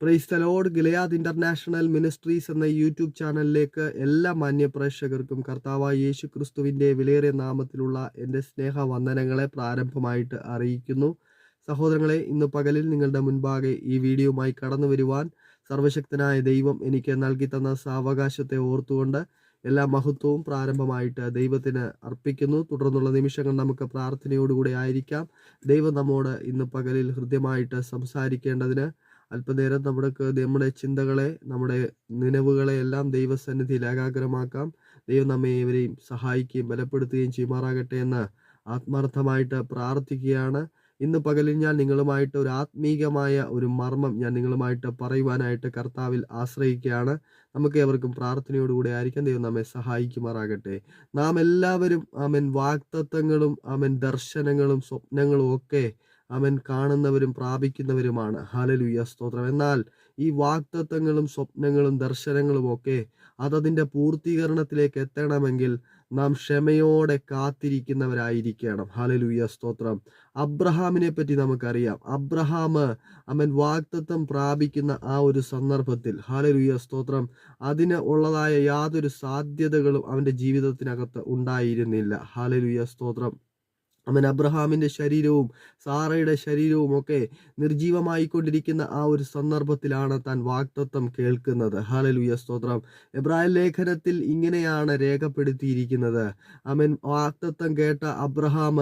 Praise the Lord Gilead international ministries എന്ന YouTube ചാനലിലേക്ക് എല്ലാ മാന്യ പ്രേക്ഷകർക്കും കർത്താവായ യേശു ക്രിസ്തുവിന്റെ വിലയേറിയ നാമത്തിലുള്ള എന്റെ സ്നേഹവന്ദനങ്ങളെ പ്രാരംഭമായിട്ട് അറിയിക്കുന്നു. സഹോദരങ്ങളെ ഇന്ന് പകലിൽ നിങ്ങളുടെ മുൻപാകെ ഈ വീഡിയോയുമായി കടന്നു വരുവാൻ സർവശക്തനായ ദൈവം എനിക്ക് നൽകി തന്ന സാവകാശത്തെ ഓർത്തുകൊണ്ട് എല്ലാ മഹത്വവും പ്രാരംഭമായിട്ട് ദൈവത്തിന് അർപ്പിക്കുന്നു. തുടർന്നുള്ള നിമിഷങ്ങൾ നമുക്ക് പ്രാർത്ഥനയോടുകൂടി ആയിരിക്കാം. ദൈവം നമ്മോട് ഇന്ന് പകലിൽ ഹൃദ്യമായിട്ട് സംസാരിക്കേണ്ടതിന് അല്പനേരം നമ്മുടെ നമ്മുടെ ചിന്തകളെ നമ്മുടെ നിലവുകളെ എല്ലാം ദൈവസന്നിധിയിൽ ഏകാഗ്രമാക്കാം. ദൈവം നമ്മെ ഇവരെയും സഹായിക്കുകയും ബലപ്പെടുത്തുകയും ചെയ്യുമാറാകട്ടെ എന്ന് ആത്മാർത്ഥമായിട്ട് പ്രാർത്ഥിക്കുകയാണ്. ഇന്ന് പകലിൽ ഞാൻ നിങ്ങളുമായിട്ട് ഒരു ആത്മീകമായ ഒരു മർമ്മം ഞാൻ നിങ്ങളുമായിട്ട് പറയുവാനായിട്ട് കർത്താവിൽ ആശ്രയിക്കുകയാണ്. നമുക്ക് ഏവർക്കും പ്രാർത്ഥനയോടുകൂടി ആയിരിക്കും. ദൈവം നമ്മെ സഹായിക്കുമാറാകട്ടെ. നാം എല്ലാവരും ആമൻ വാക്തത്വങ്ങളും ആമൻ ദർശനങ്ങളും സ്വപ്നങ്ങളും ഒക്കെ അവൻ കാണുന്നവരും പ്രാപിക്കുന്നവരുമാണ്. ഹലലുയ സ്തോത്രം. എന്നാൽ ഈ വാക്തത്വങ്ങളും സ്വപ്നങ്ങളും ദർശനങ്ങളും ഒക്കെ അതതിന്റെ പൂർത്തീകരണത്തിലേക്ക് എത്തണമെങ്കിൽ നാം ക്ഷമയോടെ കാത്തിരിക്കുന്നവരായിരിക്കണം. ഹലലുയ സ്തോത്രം. അബ്രഹാമിനെ പറ്റി നമുക്കറിയാം. അബ്രഹാം അവൻ വാക്തത്വം പ്രാപിക്കുന്ന ആ ഒരു സന്ദർഭത്തിൽ ഹലലുയ സ്തോത്രം. അതിന് ഉള്ളതായ യാതൊരു സാധ്യതകളും അവന്റെ ജീവിതത്തിനകത്ത് ഉണ്ടായിരുന്നില്ല. ഹലലുയ സ്തോത്രം. അവൻ അബ്രഹാമിന്റെ ശരീരവും സാറയുടെ ശരീരവും ഒക്കെ നിർജീവമായിക്കൊണ്ടിരിക്കുന്ന ആ ഒരു സന്ദർഭത്തിലാണ് താൻ വാക്തത്വം കേൾക്കുന്നത്. ഹാലലുയ സ്തോത്രം. എബ്രാഹിം ലേഖനത്തിൽ ഇങ്ങനെയാണ് രേഖപ്പെടുത്തിയിരിക്കുന്നത്. അവൻ വാക്തത്വം കേട്ട അബ്രഹാം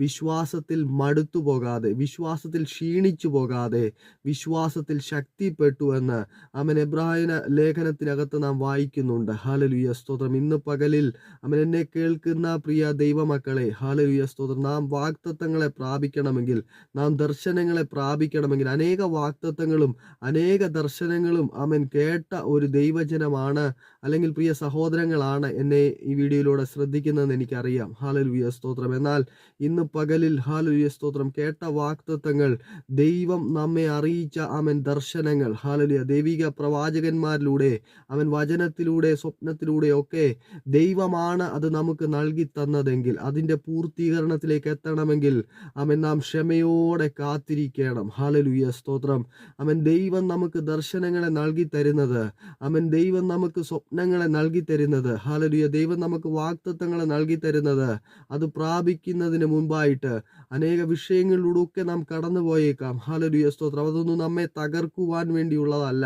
വിശ്വാസത്തിൽ മടുത്തു പോകാതെ വിശ്വാസത്തിൽ ക്ഷീണിച്ചു പോകാതെ വിശ്വാസത്തിൽ ശക്തിപ്പെട്ടു എന്ന് അവൻ എബ്രാഹിന ലേഖനത്തിനകത്ത് നാം വായിക്കുന്നുണ്ട്. ഹാലലുയ സ്തോത്രം. ഇന്ന് പകലിൽ അവൻ എന്നെ കേൾക്കുന്ന പ്രിയ ദൈവമക്കളെ ഹാലലുയ സ്തോത്രം. നാം വാക്തത്വങ്ങളെ പ്രാപിക്കണമെങ്കിൽ നാം ദർശനങ്ങളെ പ്രാപിക്കണമെങ്കിൽ അനേക വാക്തത്വങ്ങളും അനേക ദർശനങ്ങളും അവൻ കേട്ട ഒരു ദൈവജനമാണ് അല്ലെങ്കിൽ പ്രിയ സഹോദരങ്ങളാണ് എന്നെ ഈ വീഡിയോയിലൂടെ ശ്രദ്ധിക്കുന്നതെന്ന് എനിക്കറിയാം. ഹാലലുയ സ്തോത്രം. എന്നാൽ ഇന്ന് പകലിൽ ഹാലുയ സ്തോത്രം. കേട്ട വാക്തത്വങ്ങൾ ദൈവം നമ്മെ അറിയിച്ച അവൻ ദർശനങ്ങൾ. ഹാലുലിയ ദൈവിക പ്രവാചകന്മാരിലൂടെ അവൻ വചനത്തിലൂടെ സ്വപ്നത്തിലൂടെ ഒക്കെ ദൈവമാണ് അത് നമുക്ക് നൽകി തന്നതെങ്കിൽ അതിന്റെ പൂർത്തീകരണത്തിലേക്ക് എത്തണമെങ്കിൽ അവൻ നാം ക്ഷമയോടെ കാത്തിരിക്കണം. ഹാലലുയ സ്തോത്രം. അവൻ ദൈവം നമുക്ക് ദർശനങ്ങളെ നൽകി തരുന്നത് അവൻ ദൈവം നമുക്ക് സ്വപ്നങ്ങളെ നൽകി തരുന്നത് ഹാലലുയ ദൈവം നമുക്ക് വാക്തത്വങ്ങളെ നൽകി തരുന്നത് അത് പ്രാപിക്കുന്നതിന് മുമ്പായിട്ട് അനേക വിഷയങ്ങളിലൂടെ ഒക്കെ നാം കടന്നു പോയേക്കാം ഹാലലുയ സ്തോത്രം. അതൊന്നും നമ്മെ തകർക്കുവാൻ വേണ്ടിയുള്ളതല്ല.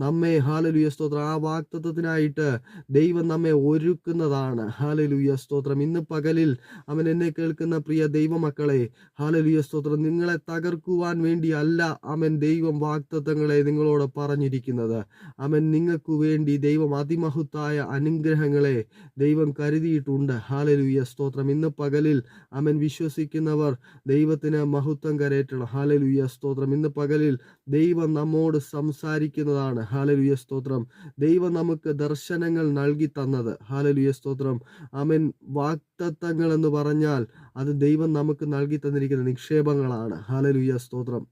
നമ്മെ ഹാലലുയ സ്തോത്രം. ആ വാക്തത്വത്തിനായിട്ട് ദൈവം നമ്മെ ഒരുക്കുന്നതാണ്. ഹാലലുയ സ്തോത്രം. ഇന്ന് പകലിൽ അവൻ എന്നെ കേൾക്കുന്ന പ്രിയ ദൈവമക്കളെ ഹാലലുയ സ്തോത്രം. നിങ്ങളെ തകർക്കുവാൻ വേണ്ടിയല്ല അവൻ ദൈവം വാക്തത്വങ്ങളെ നിങ്ങളോട് പറഞ്ഞിരിക്കുന്നത്. അവൻ നിങ്ങൾക്കു വേണ്ടി ദൈവം അതിമഹത്തായ അനുഗ്രഹങ്ങളെ ദൈവം കരുതിയിട്ടുണ്ട്. ഹാലലുയ സ്തോത്രം. ഇന്ന് പകലിൽ അവൻ വിശ്വസിക്കുന്നവർ ദൈവത്തിന് മഹത്വം കരയറ്റണം ഹാലലുയ സ്തോത്രം. ഇന്ന് പകലിൽ ദൈവം നമ്മോട് സംസാരിക്കുന്നതാണ്. ഹാലലുയ സ്തോത്രം. ദൈവം നമുക്ക് ദർശനങ്ങൾ നൽകി തന്നത്. ഹാലലുയ സ്തോത്രം. അവൻ വാക്തത്വങ്ങൾ എന്ന് പറഞ്ഞാൽ അത് ദൈവം നമുക്ക് നൽകി തന്നിരിക്കുന്ന നിക്ഷേപങ്ങളാണ്. ഹാലലുയ സ്തോത്രം.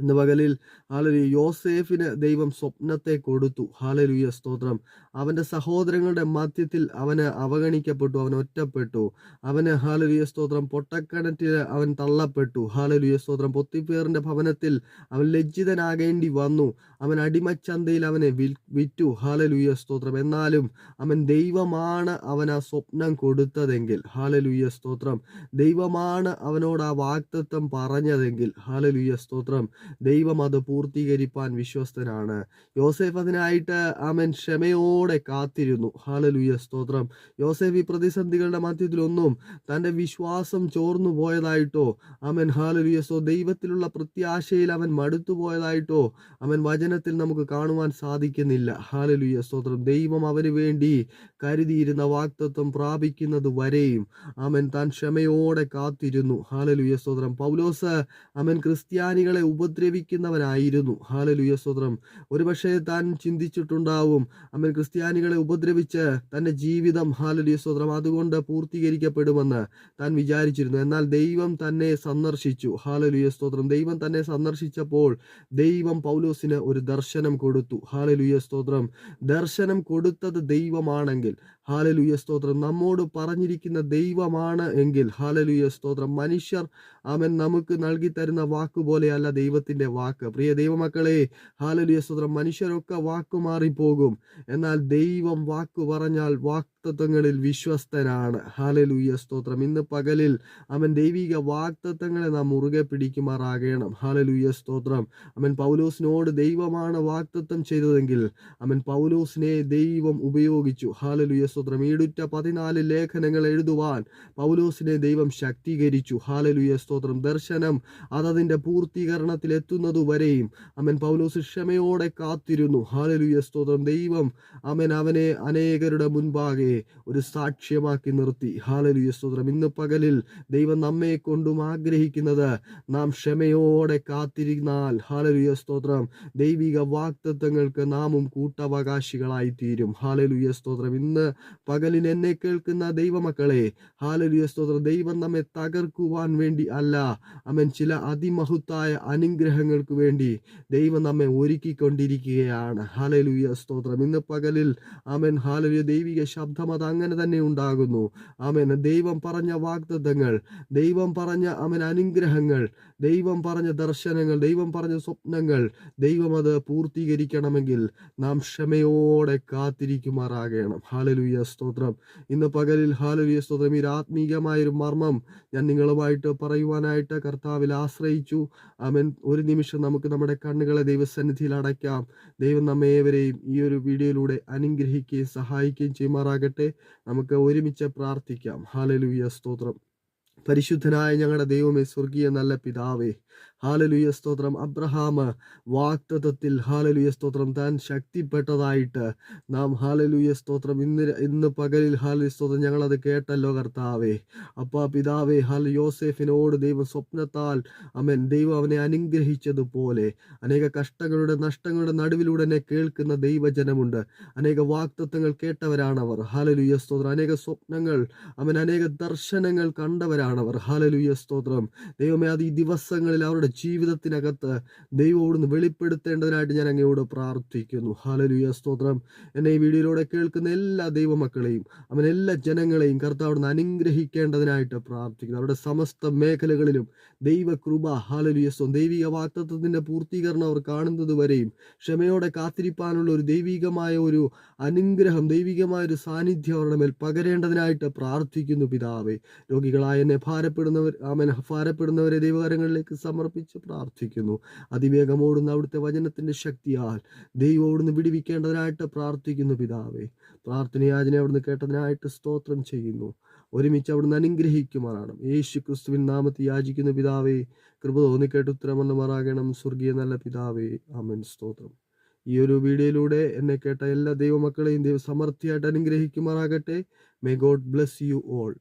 ഇന്ന് പകലിൽ ഹാലലു യോസേഫിന് ദൈവം സ്വപ്നത്തെ കൊടുത്തു. ഹാലലുയ സ്തോത്രം. അവന്റെ സഹോദരങ്ങളുടെ മധ്യത്തിൽ അവന് അവഗണിക്കപ്പെട്ടു അവൻ ഒറ്റപ്പെട്ടു. അവന് ഹാലലുയ സ്തോത്രം പൊട്ടക്കിണറ്റിൽ അവൻ തള്ളപ്പെട്ടു. ഹാലലുയ സ്തോത്രം. പൊത്തിപ്പേറിന്റെ ഭവനത്തിൽ അവൻ ലജ്ജിതനാകേണ്ടി വന്നു. അവൻ അടിമച്ചന്തയിൽ അവനെ വിറ്റു. ഹാലലുയ സ്തോത്രം. എന്നാലും അവൻ ദൈവമാണ് അവൻ ആ സ്വപ്നം കൊടുത്തതെങ്കിൽ. ഹാലലുയ സ്തോത്രം. ദൈവമാണ് അവനോട് ആ വാക്തത്വം പറഞ്ഞതെങ്കിൽ. ഹാലലുയ സ്തോത്രം. ദൈവം അത് പൂർത്തീകരിപ്പാൻ വിശ്വസ്തനാണ്. യോസേഫ് അതിനായിട്ട് അവൻ ക്ഷമയോടെ കാത്തിരുന്നു. ഹാലലുയ സ്തോത്രം. യോസേഫ് ഈ പ്രതിസന്ധികളുടെ മധ്യത്തിലൊന്നും തന്റെ വിശ്വാസം ചോർന്നു പോയതായിട്ടോ അവൻ ഹാലലുയ സ്തോ ദൈവത്തിലുള്ള പ്രത്യാശയിൽ അവൻ മടുത്തു പോയതായിട്ടോ അവൻ വചനത്തിൽ നമുക്ക് കാണുവാൻ സാധിക്കുന്നില്ല. ഹാലലുയ സ്തോത്രം. ദൈവം അവന് വേണ്ടി കരുതിയിരുന്ന വാക്തത്വം പ്രാപിക്കുന്നത് വരെയും അവൻ താൻ ക്ഷമയോടെ കാത്തിരുന്നു. ഹാലലുയ സ്തോത്രം. പൗലോസ് അവൻ ക്രിസ്ത്യാനികളെ ഉപദ്രവിക്കുന്നവനായിരുന്നു. ഹാലലുയ സ്തോത്രം. ഒരുപക്ഷെ താൻ ചിന്തിച്ചിട്ടുണ്ടാവും അമ്മൻ ക്രിസ്ത്യാനികളെ ഉപദ്രവിച്ച് തന്റെ ജീവിതം ഹാലലുയ സ്തോത്രം അതുകൊണ്ട് പൂർത്തീകരിക്കപ്പെടുമെന്ന് താൻ വിചാരിച്ചിരുന്നു. എന്നാൽ ദൈവം തന്നെ സന്ദർശിച്ചു. ഹാലലുയ സ്തോത്രം. ദൈവം തന്നെ സന്ദർശിച്ചപ്പോൾ ദൈവം പൗലോസിന് ഒരു ദർശനം കൊടുത്തു. ഹാലലുയ സ്തോത്രം. ദർശനം കൊടുത്തത് ദൈവമാണെങ്കിൽ ഹാലലുയ സ്തോത്രം. നമ്മോട് പറഞ്ഞിരിക്കുന്ന ദൈവമാണ് എങ്കിൽ ഹാലലുയ സ്തോത്രം. മനുഷ്യർ അവൻ നമുക്ക് നൽകി തരുന്ന വാക്കുപോലെയല്ല പോലെയല്ല ദൈവത്തിന്റെ വാക്ക്. പ്രിയ ദൈവമക്കളെ ഹാലലുയ സ്തോത്രം. മനുഷ്യരൊക്കെ വാക്കു മാറിപ്പോകും. എന്നാൽ ദൈവം വാക്ക് പറഞ്ഞാൽ വാക്തത്വങ്ങളിൽ വിശ്വസ്തനാണ്. ഹാലലുയ സ്തോത്രം. ഇന്ന് പകലിൽ അവൻ ദൈവിക വാക്തത്വങ്ങളെ നാം മുറുകെ പിടിക്കുമാറാകണം. ഹാലലുയ സ്തോത്രം. അവൻ പൗലോസിനോട് ദൈവമാണ് വാക്തത്വം ചെയ്തതെങ്കിൽ അവൻ പൗലോസിനെ ദൈവം ഉപയോഗിച്ചു. ഹാലലുയ സ്തോത്രം. ഈടുറ്റ പതിനാല് ലേഖനങ്ങൾ എഴുതുവാൻ പൗലോസിനെ ദൈവം ശക്തീകരിച്ചു. ഹാലലുയ സ്തോത്രം. ദർശനം അതതിന്റെ പൂർത്തീകരണത്തിൽ എത്തുന്നതുവരെയും അവൻ പൗലോസ് ക്ഷമയോടെ കാത്തിരുന്നു. ഹാലലുയ സ്തോത്രം. ദൈവം അവൻ അവനെ അനേകരുടെ മുൻപാകെ ഒരു സാക്ഷ്യമാക്കി നിർത്തി. ഹാലലുയ സ്തോത്രം. ഇന്ന് പകലിൽ ദൈവം നമ്മെ കൊണ്ടും ആഗ്രഹിക്കുന്നത് നാം ക്ഷമയോടെ കാത്തിരുന്നാൽ ഹാലലുയ സ്തോത്രം. ദൈവിക വാക്തത്വങ്ങൾക്ക് നാമും കൂട്ടവകാശികളായി തീരും ഹാലലുയ സ്തോത്രം. ഇന്ന് പകലിൽ എന്നെ കേൾക്കുന്ന ദൈവമക്കളെ ഹാലലിയ സ്തോത്രം. ദൈവം നമ്മെ തകർക്കുവാൻ വേണ്ടി അല്ല. അവൻ ചില അതിമഹത്തായ അനുഗ്രഹങ്ങൾക്ക് വേണ്ടി ദൈവം നമ്മെ ഒരുക്കിക്കൊണ്ടിരിക്കുകയാണ്. ഹാലലുയ സ്തോത്രം. ഇന്ന് പകലിൽ അവൻ ഹാലലിയ ദൈവിക ശബ്ദം അത് അങ്ങനെ തന്നെ ഉണ്ടാകുന്നു. അവൻ ദൈവം പറഞ്ഞ വാഗ്ദത്തങ്ങൾ ദൈവം പറഞ്ഞ അവൻ അനുഗ്രഹങ്ങൾ ദൈവം പറഞ്ഞ ദർശനങ്ങൾ ദൈവം പറഞ്ഞ സ്വപ്നങ്ങൾ ദൈവം അത് പൂർത്തീകരിക്കണമെങ്കിൽ നാം ക്ഷമയോടെ കാത്തിരിക്കുമാറാകണം. ഹാലലുയ. സ്തോത്രം. ഇന്ന് പകലിൽ ഹാലലുയ സ്തോത്രം. ഈ ആത്മീകമായൊരു മർമ്മം ഞാൻ നിങ്ങളുമായിട്ട് പറയുവാനായിട്ട് കർത്താവിൽ ആശ്രയിച്ചു. അവൻ ഒരു നിമിഷം നമുക്ക് നമ്മുടെ കണ്ണുകളെ ദൈവസന്നിധിയിൽ അടയ്ക്കാം. ദൈവം നമ്മേവരെയും ഈ ഒരു വീഡിയോയിലൂടെ അനുഗ്രഹിക്കുകയും സഹായിക്കുകയും ചെയ്യുമാറാകട്ടെ. നമുക്ക് ഒരുമിച്ച് പ്രാർത്ഥിക്കാം. ഹാലലുയ സ്തോത്രം. പരിശുദ്ധനായ ഞങ്ങളുടെ ദൈവമേ സ്വർഗീയ നല്ല പിതാവേ ഹാലലുയ സ്തോത്രം. അബ്രഹാം വാക്തത്വത്തിൽ ഹാലലുയ സ്തോത്രം. താൻ ശക്തിപ്പെട്ടതായിട്ട് നാം ഹാലലുയ സ്തോത്രം. ഇന്ന് ഇന്ന് പകലിൽ ഹാലലു സ്തോത്രം. ഞങ്ങളത് കേട്ടല്ലോ കർത്താവേ. അപ്പാ പിതാവേ ഹാൽ യോസെഫിനോട് ദൈവം സ്വപ്നത്താൽ അമൻ. ദൈവം അവനെ അനുഗ്രഹിച്ചതുപോലെ അനേക കഷ്ടങ്ങളുടെ നഷ്ടങ്ങളുടെ നടുവിലൂടെ എന്നെ കേൾക്കുന്ന ദൈവജനമുണ്ട്. അനേക വാക്തത്വങ്ങൾ കേട്ടവരാണവർ. ഹാലലുയ സ്തോത്രം. അനേക സ്വപ്നങ്ങൾ അവൻ അനേക ദർശനങ്ങൾ കണ്ടവരാണവർ ഹാലലുയ സ്തോത്രം. ദൈവമേ അത് ഈ ദിവസങ്ങളിൽ അവരുടെ ജീവിതത്തിനകത്ത് ദൈവോടുന്ന് വെളിപ്പെടുത്തേണ്ടതിനായിട്ട് ഞാൻ അങ്ങയോട് പ്രാർത്ഥിക്കുന്നു. ഹാലലുയ സ്തോത്രം. എന്നെ ഈ വീഡിയോയിലൂടെ കേൾക്കുന്ന എല്ലാ ദൈവമക്കളെയും അവൻ എല്ലാ ജനങ്ങളെയും കർത്താവിടുന്ന് അനുഗ്രഹിക്കേണ്ടതിനായിട്ട് പ്രാർത്ഥിക്കുന്നു. അവരുടെ സമസ്ത മേഖലകളിലും ദൈവകൃപ ഹാലലൂയ സ്വം ദൈവിക വാക്തത്വത്തിന്റെ പൂർത്തീകരണം അവർ കാണുന്നത് വരെയും ക്ഷമയോടെ കാത്തിരിപ്പാനുള്ള ഒരു ദൈവികമായ ഒരു അനുഗ്രഹം ദൈവികമായ ഒരു സാന്നിധ്യം അവരുടെ മേൽ പകരേണ്ടതിനായിട്ട് പ്രാർത്ഥിക്കുന്നു പിതാവേ. രോഗികളായ എന്നെ ഭാരപ്പെടുന്നവർ അവൻ ഭാരപ്പെടുന്നവരെ ദൈവകാരങ്ങളിലേക്ക് സമർപ്പിച്ച് പ്രാർത്ഥിക്കുന്നു. അതിവേഗം ഓടുന്ന അവിടുത്തെ വചനത്തിന്റെ ശക്തിയാൽ ദൈവം ഓടുന്ന് വിടിവിക്കേണ്ടതിനായിട്ട് പ്രാർത്ഥിക്കുന്നു പിതാവേ. പ്രാർത്ഥനയാചന അവിടുന്ന് കേട്ടതിനായിട്ട് സ്തോത്രം ചെയ്യുന്നു. ഒരുമിച്ച് അവിടുന്ന് അനുഗ്രഹിക്കുമാറാണ് യേശു ക്രിസ്തുവിൻ നാമത്തിൽ യാചിക്കുന്നു പിതാവേ. കൃപ തോന്നിക്കേട്ട് ഉത്തരമെന്ന് മാറാകണം. സ്വർഗീയ നല്ല പിതാവേ. അമൻ സ്തോത്രം. ഈ ഒരു വീഡിയോയിലൂടെ എന്നെ കേട്ട എല്ലാ ദൈവമക്കളെയും ദൈവ സമൃദ്ധിയായിട്ട് അനുഗ്രഹിക്കുമാറാകട്ടെ. May God bless you all